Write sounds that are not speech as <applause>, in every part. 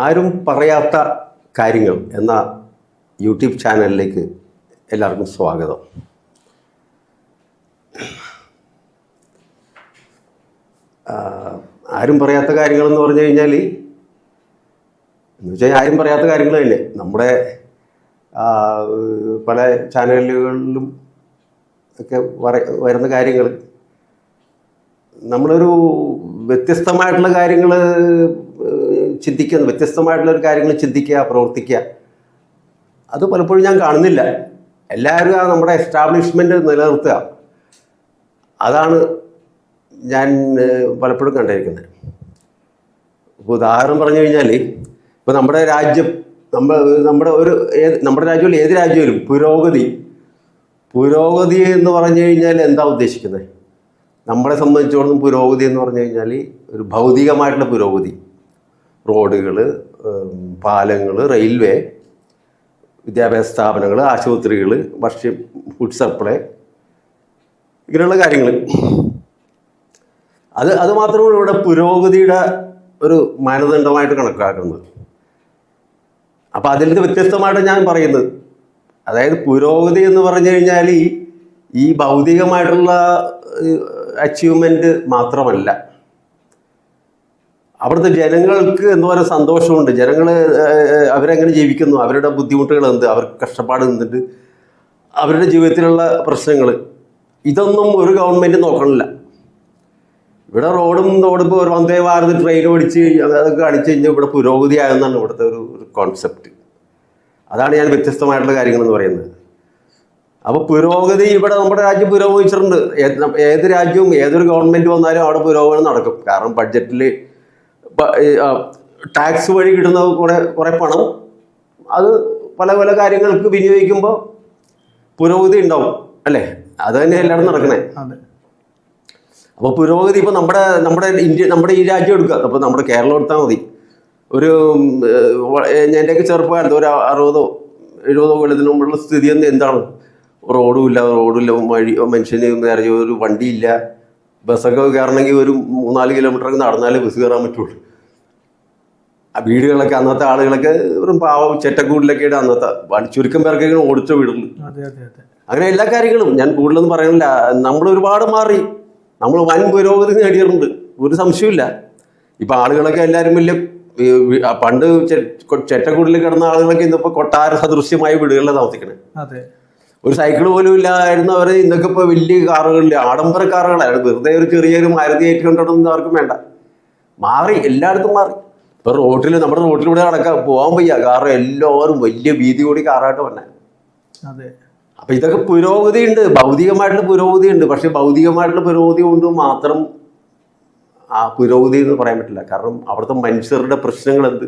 ആരും പറയാത്ത കാര്യങ്ങൾ എന്ന യൂട്യൂബ് ചാനലിലേക്ക് എല്ലാവർക്കും സ്വാഗതം. ആരും പറയാത്ത കാര്യങ്ങൾ എന്ന് പറഞ്ഞു കഴിഞ്ഞാൽ എന്ന് വെച്ചാൽ ആരും പറയാത്ത കാര്യങ്ങൾ തന്നെ. നമ്മുടെ പല ചാനലുകളിലും ഒക്കെ വര- വരുന്ന കാര്യങ്ങൾ നമ്മളൊരു വ്യത്യസ്തമായിട്ടുള്ള കാര്യങ്ങൾ ചിന്തിക്കുന്ന വ്യത്യസ്തമായിട്ടുള്ള ഒരു കാര്യങ്ങൾ ചിന്തിക്കുക പ്രവർത്തിക്കുക. അത് പലപ്പോഴും ഞാൻ കാണുന്നില്ല. എല്ലാവരും ആ നമ്മുടെ എസ്റ്റാബ്ലിഷ്മെന്റ് നിലനിർത്തുക. അതാണ് ഞാൻ പലപ്പോഴും കണ്ടിരിക്കുന്നത്. ഇപ്പോൾ ഉദാഹരണം പറഞ്ഞു കഴിഞ്ഞാൽ ഇപ്പോൾ നമ്മുടെ രാജ്യം നമ്മൾ നമ്മുടെ ഒരു ഏത് നമ്മുടെ രാജ്യമല്ല ഏത് രാജ്യമായാലും പുരോഗതി പുരോഗതി എന്ന് പറഞ്ഞു കഴിഞ്ഞാൽ എന്താ ഉദ്ദേശിക്കുന്നത്? നമ്മളെ സംബന്ധിച്ചിടത്തോളം പുരോഗതി എന്ന് പറഞ്ഞു കഴിഞ്ഞാൽ ഒരു ഭൗതികമായിട്ടുള്ള പുരോഗതി. റോഡുകൾ പാലങ്ങൾ റെയിൽവേ വിദ്യാഭ്യാസ സ്ഥാപനങ്ങൾ ആശുപത്രികൾ ഭക്ഷ്യ ഫുഡ് സപ്ലൈ ഇങ്ങനെയുള്ള കാര്യങ്ങൾ അത് അത് മാത്രമാണ് ഇവിടെ പുരോഗതിയുടെ ഒരു മാനദണ്ഡമായിട്ട് കണക്കാക്കുന്നത്. അപ്പോൾ അതിൽ നിന്ന് വ്യത്യസ്തമായിട്ട് ഞാൻ പറയുന്നത് അതായത് പുരോഗതി എന്ന് പറഞ്ഞു കഴിഞ്ഞാൽ ഈ- ഭൗതികമായിട്ടുള്ള അച്ചീവ്മെന്റ് മാത്രമല്ല. അവിടുത്തെ ജനങ്ങൾക്ക് എന്തോരം സന്തോഷമുണ്ട്. ജനങ്ങൾ അവരെങ്ങനെ ജീവിക്കുന്നു? അവരുടെ ബുദ്ധിമുട്ടുകൾ എന്ത്? അവർക്ക് കഷ്ടപ്പാട് എന്തുണ്ട്? അവരുടെ ജീവിതത്തിലുള്ള പ്രശ്നങ്ങൾ ഇതൊന്നും ഒരു ഗവൺമെന്റ് നോക്കണില്ല. ഇവിടെ റോഡും റോഡിപ്പോൾ ഒരു വന്ദേ ഭാരത് ട്രെയിൻ ഓടിച്ച് അതൊക്കെ കാണിച്ചു കഴിഞ്ഞാൽ ഇവിടെ പുരോഗതി ആയെന്നാണ് ഇവിടുത്തെ ഒരു ഒരു കോൺസെപ്റ്റ് അതാണ് ഞാൻ വ്യത്യസ്തമായിട്ടുള്ള കാര്യങ്ങളെന്ന് പറയുന്നത്. അപ്പോൾ പുരോഗതി ഇവിടെ നമ്മുടെ രാജ്യം പുരോഗമിച്ചിട്ടുണ്ട്. ഏത് രാജ്യവും ഏതൊരു ഗവൺമെന്റ് വന്നാലും അവിടെ പുരോഗമനം നടക്കും. കാരണം ബഡ്ജറ്റിൽ ടാക്സ് വഴി കിട്ടുന്ന കുറേ കുറേ പണം അത് പല പല കാര്യങ്ങൾക്ക് വിനിയോഗിക്കുമ്പോൾ പുരോഗതി ഉണ്ടാവും അല്ലേ? അത് തന്നെ എല്ലായിടും നടക്കണേ. അപ്പോൾ പുരോഗതി ഇപ്പോൾ നമ്മുടെ നമ്മുടെ ഇന്ത്യ നമ്മുടെ ഈ രാജ്യം എടുക്കുക. അപ്പോൾ നമ്മുടെ കേരളം എടുത്താൽ മതി. ഒരു എന്റെയൊക്കെ ചെറുപ്പമായിരുന്നു ഒരു അറുപതോ എഴുപതോ കൊല്ലത്തിന് മുമ്പുള്ള സ്ഥിതി എന്ന് എന്താണ്? റോഡുമില്ല ഇല്ല റോഡില്ല വഴി മനുഷ്യന് നേരെ ഒരു വണ്ടിയില്ല. ബസ്സൊക്കെ കയറണമെങ്കിൽ ഒരു മൂന്നാൽ കിലോമീറ്റർ നടന്നാലേ ബസ് കയറാൻ പറ്റുള്ളൂ. വീടുകളൊക്കെ അന്നത്തെ ആളുകളൊക്കെ വെറും പാവം ചെറ്റക്കൂടിലൊക്കെയാണ് അന്നത്തെ ചുരുക്കം പേർക്കൊക്കെ ഓടിച്ച വീടുള്ളൂ അതെ അങ്ങനെ എല്ലാ കാര്യങ്ങളും ഞാൻ കൂടുതലൊന്നും പറയുന്നില്ല. നമ്മൾ ഒരുപാട് മാറി. നമ്മൾ വൻ പുരോഗതി നേടിയിട്ടുണ്ട്. ഒരു സംശയമില്ല ഇപ്പം ആളുകളൊക്കെ എല്ലാവരും വലിയ പണ്ട് ചെറ്റക്കൂടിൽ കിടന്ന ആളുകളൊക്കെ ഇന്നിപ്പോൾ കൊട്ടാര സദൃശ്യമായ വീടുകളിലാണ് താമസിക്കണേ. ഒരു സൈക്കിൾ പോലും ഇല്ലായിരുന്നവർ ഇന്നൊക്കെ ഇപ്പോൾ വലിയ കാറുകളിൽ ആഡംബര കാറുകളായിരുന്നു വെറുതെ ഒരു ചെറിയൊരു മാരുതി ഒന്നും ആർക്കും വേണ്ട. മാറി എല്ലായിടത്തും മാറി. ഇപ്പൊ റോട്ടിൽ നമ്മുടെ റോട്ടിലൂടെ നടക്കാൻ പോകാൻ വയ്യ. കാരണം എല്ലാവരും വലിയ വീതി കൂടി കാറായിട്ട് വന്നെ. അതെ. അപ്പൊ ഇതൊക്കെ പുരോഗതി ഉണ്ട്. ഭൗതികമായിട്ടുള്ള പുരോഗതി ഉണ്ട്. പക്ഷെ ഭൗതികമായിട്ടുള്ള പുരോഗതി കൊണ്ട് മാത്രം ആ പുരോഗതി എന്ന് പറയാൻ പറ്റില്ല. കാരണം അവിടുത്തെ മനുഷ്യരുടെ പ്രശ്നങ്ങൾ എന്ത്?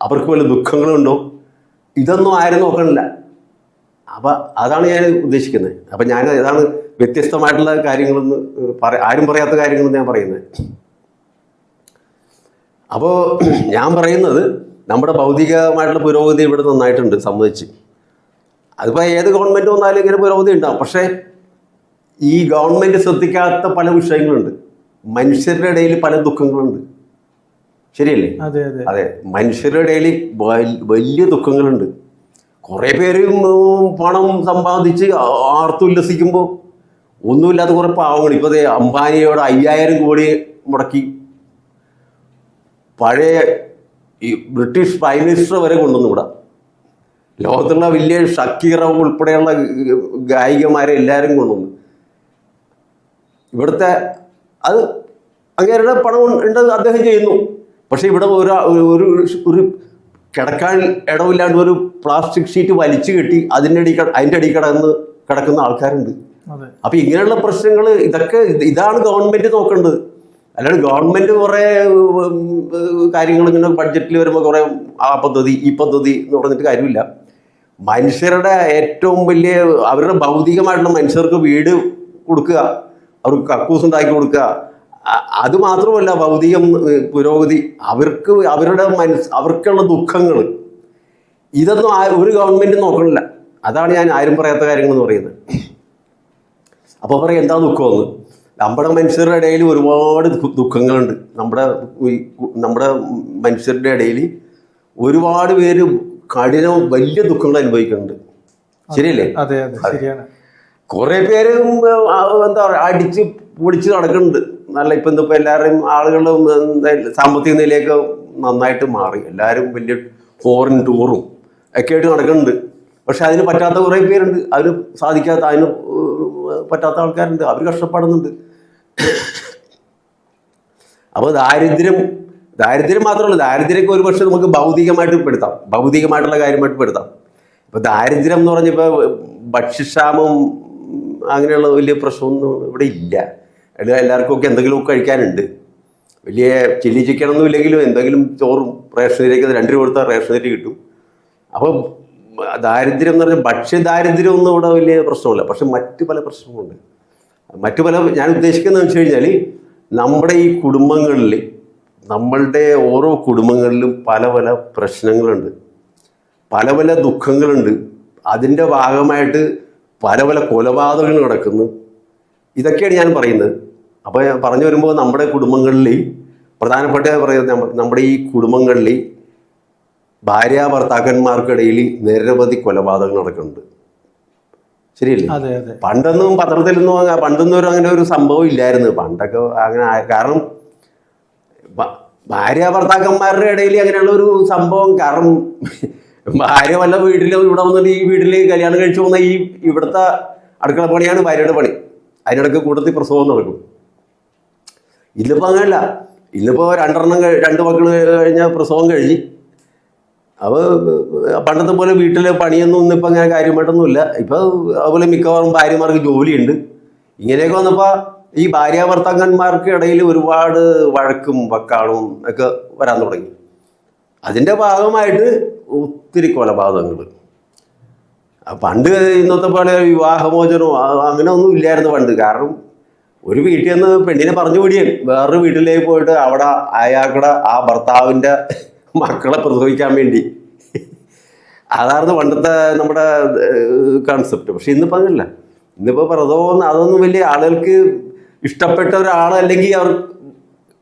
അവർക്ക് വല്ല ദുഃഖങ്ങളുണ്ടോ? ഇതൊന്നും ആരും നോക്കണില്ല. അപ്പൊ അതാണ് ഞാൻ ഉദ്ദേശിക്കുന്നത്. അപ്പൊ ഞാൻ ഇതാണ് വ്യത്യസ്തമായിട്ടുള്ള കാര്യങ്ങളെന്ന് പറ ആരും പറയാത്ത കാര്യങ്ങളെന്ന് ഞാൻ പറയുന്നത്. അപ്പോൾ <clears throat> ഞാൻ പറയുന്നത് നമ്മുടെ ഭൗതികമായിട്ടുള്ള പുരോഗതി ഇവിടെ നന്നായിട്ടുണ്ട് സമ്മതിച്ച്. അതിപ്പോൾ ഏത് ഗവൺമെന്റ് വന്നാലും ഇങ്ങനെ പുരോഗതി ഉണ്ടാവും. പക്ഷേ ഈ ഗവൺമെന്റ് ശ്രദ്ധിക്കാത്ത പല വിഷയങ്ങളുണ്ട്. മനുഷ്യരുടെ ഇടയിൽ പല ദുഃഖങ്ങളുണ്ട്. ശരിയല്ലേ? അതെ അതെ. അതെ മനുഷ്യരുടെ ഇടയിൽ വലിയ ദുഃഖങ്ങളുണ്ട്. കുറേ പേരും പണം സമ്പാദിച്ച് ആർത്തുല്ലസിക്കുമ്പോൾ ഒന്നുമില്ലാത്ത കുറേ പാവങ്ങൾ ഇപ്പോൾ അംബാനിയോട് അയ്യായിരം കോടി മുടക്കി. പഴയ ഈ ബ്രിട്ടീഷ് പ്രൈം മിനിസ്റ്റർ വരെ കൊണ്ടുവന്നു ഇവിടെ. ലോകത്തുള്ള വലിയ ഷക്കീറ ഉൾപ്പെടെയുള്ള ഗായികമാരെ എല്ലാവരും കൊണ്ടുവന്നു. ഇവിടുത്തെ അത് അങ്ങേരുടെ പണം ഉണ്ട് അദ്ദേഹം ചെയ്യുന്നു. പക്ഷെ ഇവിടെ ഒരു ഒരു ഒരു കിടക്കാൻ ഇടമില്ലാണ്ട് ഒരു പ്ലാസ്റ്റിക് ഷീറ്റ് വലിച്ചു കെട്ടി അതിന്റെ അടി അതിന്റെ അടി കിടന്ന് കിടക്കുന്ന ആൾക്കാരുണ്ട്. അപ്പൊ ഇങ്ങനെയുള്ള പ്രശ്നങ്ങൾ ഇതൊക്കെ ഇതാണ് ഗവൺമെന്റ് നോക്കേണ്ടത്. അല്ലാണ്ട് ഗവൺമെന്റ് കുറെ കാര്യങ്ങൾ ഇങ്ങനെ ബഡ്ജറ്റിൽ വരുമ്പോൾ കുറെ ആ പദ്ധതി ഈ പദ്ധതി എന്ന് പറഞ്ഞിട്ട് കാര്യമില്ല. മനുഷ്യരുടെ ഏറ്റവും വലിയ അവരുടെ ഭൗതികമായിട്ടുള്ള മനുഷ്യർക്ക് വീട് കൊടുക്കുക അവർക്ക് കക്കൂസ് ഉണ്ടാക്കി കൊടുക്കുക അത് മാത്രമല്ല ഭൗതികം പുരോഗതി അവർക്ക് അവരുടെ മനസ് അവർക്കുള്ള ദുഃഖങ്ങൾ. ഇതൊന്നും ഒരു ഗവൺമെന്റ് നോക്കണില്ല. അതാണ് ഞാൻ ആരും പറയാത്ത കാര്യങ്ങൾ എന്ന് പറയുന്നത്. അപ്പോൾ പറയും എന്താ ദുഃഖമെന്ന് നമ്മുടെ മനുഷ്യരുടെ ഇടയിൽ ഒരുപാട് ദുഃഖങ്ങളുണ്ട്. നമ്മുടെ നമ്മുടെ മനുഷ്യരുടെ ഇടയിൽ ഒരുപാട് പേര് കഠിനവും വലിയ ദുഃഖങ്ങൾ അനുഭവിക്കുന്നുണ്ട്. ശരിയല്ലേ? അതെ ശരിയാണ്. കുറെ പേര് എന്താ പറയുക അടിച്ച് പൊടിച്ച് നടക്കുന്നുണ്ട്. നല്ല ഇപ്പം ഇന്നിപ്പോൾ എല്ലാവരും ആളുകളും സാമ്പത്തിക നിലയൊക്കെ നന്നായിട്ട് മാറി. എല്ലാവരും വലിയ ഫോറിൻ ടൂറും ഒക്കെ ആയിട്ട് നടക്കുന്നുണ്ട്. പക്ഷെ അതിന് പറ്റാത്ത കുറേ പേരുണ്ട്. അതിന് സാധിക്കാത്ത അതിന് പറ്റാത്ത ആൾക്കാരുണ്ട്. അവർ കഷ്ടപ്പെടുന്നുണ്ട്. അപ്പോൾ ദാരിദ്ര്യം ദാരിദ്ര്യം മാത്രമല്ല ദാരിദ്ര്യമൊക്കെ ഒരു പക്ഷേ നമുക്ക് ഭൗതികമായിട്ട് പെടുത്താം. ഭൗതികമായിട്ടുള്ള കാര്യമായിട്ട് പെടുത്താം. ഇപ്പോൾ ദാരിദ്ര്യം എന്ന് പറഞ്ഞപ്പോൾ ഭക്ഷ്യക്ഷാമം അങ്ങനെയുള്ള വലിയ പ്രശ്നമൊന്നും ഇവിടെ ഇല്ല. എല്ലാവർക്കും ഒക്കെ എന്തെങ്കിലുമൊക്കെ കഴിക്കാനുണ്ട്. വലിയ ചില്ലി ചിക്കനൊന്നും ഇല്ലെങ്കിലും എന്തെങ്കിലും ചോറും റേഷനരിയൊക്കെ രണ്ട് രൂപ കൊടുത്താൽ റേഷനരി കിട്ടും. അപ്പം ദാരിദ്ര്യം എന്ന് പറഞ്ഞാൽ ഭക്ഷ്യദാരിദ്ര്യം ഒന്നും ഇവിടെ വലിയ പ്രശ്നമില്ല. പക്ഷെ മറ്റു പല പ്രശ്നങ്ങളുണ്ട്. മറ്റു പല ഞാൻ ഉദ്ദേശിക്കുന്നത് വെച്ച് കഴിഞ്ഞാൽ നമ്മുടെ ഈ കുടുംബങ്ങളിൽ നമ്മളുടെ ഓരോ കുടുംബങ്ങളിലും പല പല പ്രശ്നങ്ങളുണ്ട്. പല പല ദുഃഖങ്ങളുണ്ട്. അതിന്റെ ഭാഗമായിട്ട് പല പല കൊലപാതകങ്ങൾ നടക്കുന്നു. ഇതൊക്കെയാണ് ഞാൻ പറയുന്നത്. അപ്പോൾ പറഞ്ഞു വരുമ്പോൾ നമ്മുടെ കുടുംബങ്ങളിൽ പ്രധാനപ്പെട്ട പറയുന്നത് നമ്മുടെ ഈ കുടുംബങ്ങളിൽ ഭാര്യ ഭർത്താക്കന്മാർക്കിടയിൽ നിരവധി കൊലപാതകങ്ങൾ നടക്കുന്നുണ്ട്. ശരിയല്ലേ? പണ്ടൊന്നും പത്രത്തിലൊന്നും അങ്ങ- പണ്ടൊന്നും ഒരു അങ്ങനെ ഒരു സംഭവം ഇല്ലായിരുന്നു. പണ്ടൊക്കെ അങ്ങനെ കാരണം ഭാര്യ ഭർത്താക്കന്മാരുടെ ഇടയിൽ അങ്ങനെയുള്ള ഒരു സംഭവം കാരണം ഭാര്യ വല്ല വീട്ടിൽ ഇവിടെ വന്നിട്ട് ഈ വീട്ടിൽ കല്യാണം കഴിച്ചു പോകുന്ന ഈ ഇവിടുത്തെ അടുക്കള പണിയാണ് ഭാര്യയുടെ പണി. അതിനിടയ്ക്ക് കൂട്ടത്തിൽ പ്രസവം നടക്കും. ഇന്നിപ്പോൾ അങ്ങനെയല്ല ഇന്നിപ്പോൾ രണ്ടെണ്ണം രണ്ട് മക്കൾ കഴിഞ്ഞ പ്രസവം കഴിഞ്ഞ് അപ്പോൾ പണ്ടത്തെ പോലെ വീട്ടിലെ പണിയൊന്നും ഒന്നും ഇപ്പം അങ്ങനെ കാര്യമായിട്ടൊന്നുമില്ല. ഇപ്പോൾ അതുപോലെ മിക്കവാറും ഭാര്യമാർക്ക് ജോലിയുണ്ട്. ഇങ്ങനെയൊക്കെ വന്നപ്പോൾ ഈ ഭാര്യ ഭർത്താക്കന്മാർക്ക് ഇടയിൽ ഒരുപാട് വഴക്കും വക്കാളും ഒക്കെ വരാൻ തുടങ്ങി. അതിന്റെ ഭാഗമായിട്ട് ഒത്തിരി കൊലപാതകങ്ങൾ. പണ്ട് ഇന്നത്തെ പോലെ വിവാഹമോചനമോ അങ്ങനെ ഒന്നും ഇല്ലായിരുന്നു പണ്ട്. കാരണം ഒരു വീട്ടിൽ നിന്ന് പെണ്ണിനെ പറഞ്ഞു വിടിയൻ വേറൊരു വീട്ടിലേക്ക് പോയിട്ട് അവിടെ അയാളുടെ ആ ഭർത്താവിന്റെ മക്കളെ പ്രസവിക്കാൻ വേണ്ടി. അതായിരുന്നു പണ്ടത്തെ നമ്മുടെ കൺസെപ്റ്റ് പക്ഷെ ഇന്നിപ്പോൾ അതല്ല. ഇന്നിപ്പോൾ പ്രസവം അതൊന്നും വലിയ ആളുകൾക്ക് ഇഷ്ടപ്പെട്ട ഒരാളല്ലെങ്കിൽ അവർ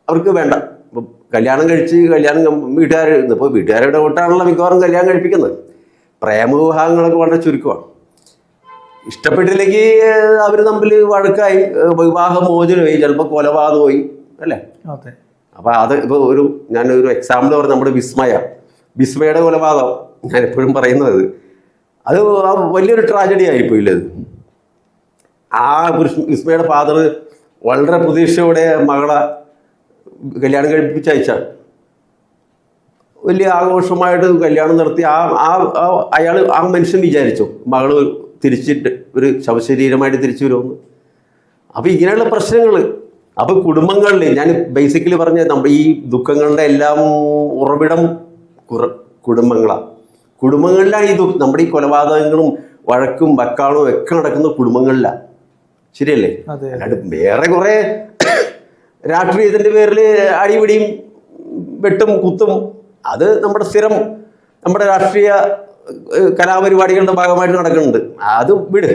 അവർക്ക് വേണ്ട. ഇപ്പം കല്യാണം കഴിച്ച് കല്യാണം വീട്ടുകാർ ഇപ്പോൾ വീട്ടുകാരുടെ കൂട്ടാണല്ലോ മിക്കവാറും കല്യാണം കഴിപ്പിക്കുന്നത്. പ്രേമവിവാഹങ്ങളൊക്കെ വളരെ ചുരുക്കമാണ്. ഇഷ്ടപ്പെട്ടില്ലെങ്കിൽ അവർ തമ്മിൽ വഴക്കായി വിവാഹമോചനമായി ചിലപ്പോൾ കൊലപാതകമായി അല്ലേ? അപ്പോൾ അത് ഇപ്പോൾ ഒരു ഞാൻ ഒരു എക്സാമ്പിൾ പറഞ്ഞ നമ്മുടെ വിസ്മയ വിസ്മയുടെ കൊലപാതകം ഞാൻ എപ്പോഴും പറയുന്നത് അത്. വലിയൊരു ട്രാജഡി ആയിപ്പോയില്ലേ അത്. ആ വിസ്മയുടെ ഫാദർ വളരെ പ്രതീക്ഷയോടെ മകളെ കല്യാണം കഴിപ്പിച്ചയച്ചാണ് വലിയ ആഘോഷമായിട്ട് കല്യാണം നടത്തി ആ ആ അയാൾ ആ മനുഷ്യൻ വിചാരിച്ചു മകൾ തിരിച്ചിട്ട് ഒരു ശവശരീരമായിട്ട് തിരിച്ചു വരുമെന്ന്. അപ്പോൾ ഇങ്ങനെയുള്ള പ്രശ്നങ്ങൾ അപ്പോൾ കുടുംബങ്ങളിൽ ഞാൻ ബേസിക്കലി പറഞ്ഞ നമ്മുടെ ഈ ദുഃഖങ്ങളുടെ എല്ലാം ഉറവിടം കുറ കുടുംബങ്ങളാണ് കുടുംബങ്ങളിലാണ് ഈ ദുഃഖം നമ്മുടെ ഈ കൊലപാതകങ്ങളും വഴക്കും വക്കാളും ഒക്കെ നടക്കുന്ന കുടുംബങ്ങളിലാണ് ശരിയല്ലേ? അല്ലാണ്ട് വേറെ കുറേ രാഷ്ട്രീയത്തിന്റെ പേരിൽ അടിപിടിയും വെട്ടും കുത്തും അത് നമ്മുടെ സ്ഥിരം നമ്മുടെ രാഷ്ട്രീയ കലാപരിപാടികളുടെ ഭാഗമായിട്ട് നടക്കുന്നുണ്ട്. അത് വിട്.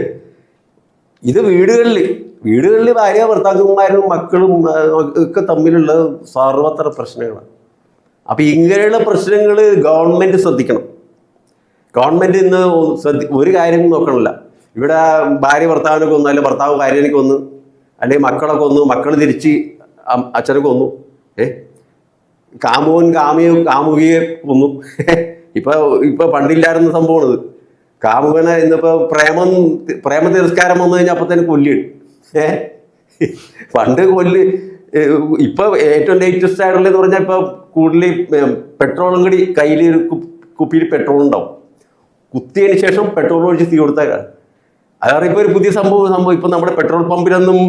ഇത് വീടുകളിൽ വീടുകളിൽ ഭാര്യ ഭർത്താക്കന്മാരും മക്കളും ഒക്കെ തമ്മിലുള്ള സർവത്ര പ്രശ്നങ്ങളാണ്. അപ്പം ഇങ്ങനെയുള്ള പ്രശ്നങ്ങൾ ഗവൺമെന്റ് ശ്രദ്ധിക്കണം. ഗവൺമെന്റ് ഇന്ന് ശ്രദ്ധി ഒരു കാര്യം നോക്കണില്ല. ഇവിടെ ഭാര്യ ഭർത്താവിനെ കൊന്നു അല്ലെങ്കിൽ ഭർത്താവ് ഭാര്യനെ കൊന്നു അല്ലെങ്കിൽ മക്കളെ കൊന്നു മക്കൾ തിരിച്ച് അച്ഛനെ കൊന്നു. ഏ? കാമുവൻ കാമിയും കാമുകിയെ കൊന്നു. <laughs> ഇപ്പൊ ഇപ്പൊ പണ്ടില്ലായിരുന്ന സംഭവമാണിത്. കാമുകനെ ഇന്നിപ്പോ പ്രേമം പ്രേമ തിരസ്കാരം വന്നു കഴിഞ്ഞാൽ അപ്പൊ തന്നെ കൊല്ലിടും ഏ? പണ്ട് കൊല്ല് ഇപ്പൊ ഏറ്റവും ലേറ്റസ്റ്റ് ആയിട്ടുള്ളതെന്ന് പറഞ്ഞാൽ ഇപ്പൊ കൂടുതൽ പെട്രോളും കൂടി കയ്യിൽ ഒരു കുപ്പിയിൽ പെട്രോൾ ഉണ്ടാവും. കുത്തിയതിന് ശേഷം പെട്രോൾ ഒഴിച്ച് തീ കൊടുത്താൽ അതാണ് ഇപ്പോൾ ഒരു പുതിയ സംഭവം സംഭവം. ഇപ്പൊ നമ്മുടെ പെട്രോൾ പമ്പിലൊന്നും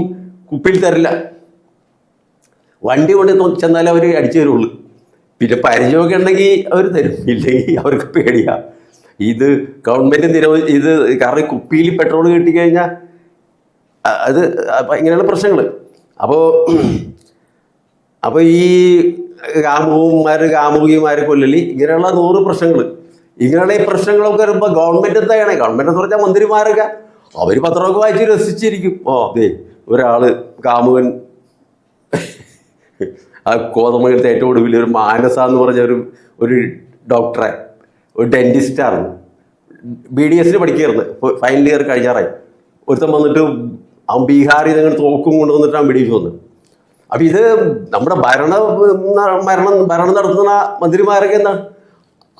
കുപ്പിയിൽ തരില്ല. വണ്ടി കൊണ്ട് ചെന്നാലേ അവർ അടിച്ചു തരുള്ളൂ. പിന്നെ പരിചയമൊക്കെ ഉണ്ടെങ്കിൽ അവർ തരും. ഇല്ലെങ്കിൽ അവർക്ക് പേടിയാ. ഇത് ഗവൺമെന്റ് നിരവധി ഇത് കാരണം കുപ്പിയിൽ പെട്രോൾ കിട്ടിക്കഴിഞ്ഞാൽ അത് ഇങ്ങനെയുള്ള പ്രശ്നങ്ങൾ അപ്പോൾ അപ്പോൾ ഈ കാമുകന്മാർ കാമുകിമാരെ കൊല്ലലി ഇങ്ങനെയുള്ള നൂറ് പ്രശ്നങ്ങൾ ഇങ്ങനെയുള്ള ഈ പ്രശ്നങ്ങളൊക്കെ വരുമ്പോൾ ഗവൺമെന്റ് എന്താണ് ഗവൺമെന്റ് എന്ന് പറഞ്ഞാൽ മന്ത്രിമാരൊക്കെ അവർ പത്രമൊക്കെ വായിച്ച് രസിച്ചിരിക്കും. ഓ അതെ ഒരാൾ കാമുകൻ ആ കോതമംഗലത്തെ ഏറ്റവും ഒടുവിൽ ഒരു മാനസ എന്ന് പറഞ്ഞ ഒരു ഒരു ഡോക്ടറെ ഒരു ഡെന്റിസ്റ്റാണ് ബി ഡി എസിന് പഠിക്കുകയായിരുന്നു. ഫൈനൽ ഇയർ കഴിയാറായി ഒരുത്തൻ വന്നിട്ട് അവൻ ബീഹാറിൽ നിങ്ങൾ തോക്കും കൊണ്ടുവന്നിട്ട് അവൻ വെടിവെച്ച് വന്നു അപ്പം ഇത് നമ്മുടെ ഭരണ മരണം ഭരണം നടത്തുന്ന മന്ത്രിമാരൊക്കെ എന്താണ്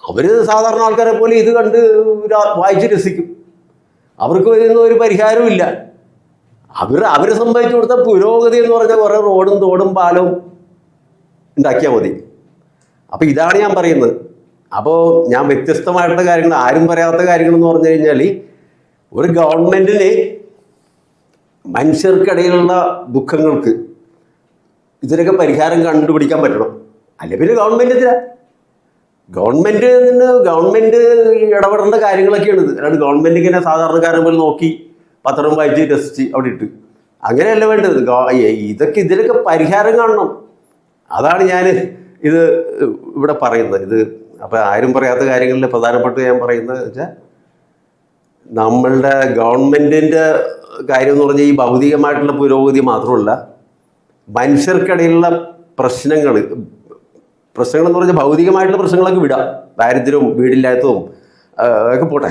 അവർ സാധാരണ ആൾക്കാരെ പോലെ ഇത് കണ്ട് വായിച്ച് രസിക്കും. അവർക്ക് വരുന്ന ഒരു പരിഹാരവും ഇല്ല. അവർ അവരെ സംബന്ധിച്ച് കൊടുത്ത പുരോഗതി എന്ന് പറഞ്ഞാൽ കുറേ റോഡും തോടും പാലവും ഉണ്ടാക്കിയാൽ മതി. അപ്പോൾ ഇതാണ് ഞാൻ പറയുന്നത്. അപ്പോൾ ഞാൻ വ്യത്യസ്തമായിട്ടുള്ള കാര്യങ്ങൾ ആരും പറയാത്ത കാര്യങ്ങൾ എന്ന് പറഞ്ഞു കഴിഞ്ഞാൽ ഒരു ഗവൺമെന്റിന് മനുഷ്യർക്കിടയിലുള്ള ദുഃഖങ്ങൾക്ക് ഇതിനൊക്കെ പരിഹാരം കണ്ടുപിടിക്കാൻ പറ്റണം. അല്ലെ പിന്നെ ഗവൺമെന്റ് എന്തിനാ? ഗവൺമെന്റ് ഗവൺമെന്റ് ഇടപെടേണ്ട കാര്യങ്ങളൊക്കെയാണ് ഇത് അല്ലാണ്ട് ഗവൺമെന്റ് ഇങ്ങനെ സാധാരണക്കാരൻ പോലെ നോക്കി പത്രം വായിച്ച് രസിച്ച് അവിടെ ഇട്ട്. അങ്ങനെയല്ല വേണ്ടത്. ഇതൊക്കെ ഇതിനൊക്കെ പരിഹാരം കാണണം. അതാണ് ഞാൻ ഇത് ഇവിടെ പറയുന്നത്. ഇത് അപ്പം ആരും പറയാത്ത കാര്യങ്ങളിൽ പ്രധാനപ്പെട്ട ഞാൻ പറയുന്നത് വെച്ചാൽ നമ്മളുടെ ഗവൺമെന്റിന്റെ കാര്യം എന്ന് പറഞ്ഞാൽ ഈ ഭൗതികമായിട്ടുള്ള പുരോഗതി മാത്രമല്ല മനുഷ്യർക്കിടയിലുള്ള പ്രശ്നങ്ങൾ പ്രശ്നങ്ങൾ എന്ന് പറഞ്ഞാൽ ഭൗതികമായിട്ടുള്ള പ്രശ്നങ്ങളൊക്കെ വിടാം. ദാരിദ്ര്യവും വീടില്ലാത്തതും ഒക്കെ പോട്ടെ.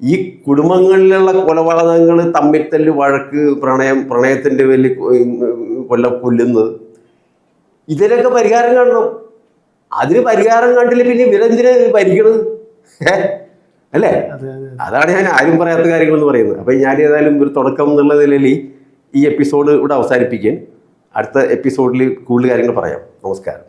ഈ കുടുംബങ്ങളിലുള്ള കൊലപാതകങ്ങൾ തമ്മിൽ തല്ല് വഴക്ക് പ്രണയം പ്രണയത്തിന്റെ വലിയ കൊല്ല കൊല്ലുന്നത് ഇതിനൊക്കെ പരിഹാരം കാണണം. അതിന് പരിഹാരം കണ്ടില്ല? പിന്നെ ഇവരെന്തിന് ഭരിക്കണത്? അല്ലേ? അതെ അതെ അതാണ് ഞാൻ ആരും പറയാത്ത കാര്യങ്ങൾ എന്ന് പറയുന്നത്. അപ്പം ഞാൻ ഏതായാലും ഒരു തുടക്കം എന്നുള്ള നിലയിൽ ഈ എപ്പിസോഡ് ഇവിടെ അവസാനിപ്പിക്കാൻ അടുത്ത എപ്പിസോഡിൽ കൂടുതൽ കാര്യങ്ങൾ പറയാം. നമസ്കാരം.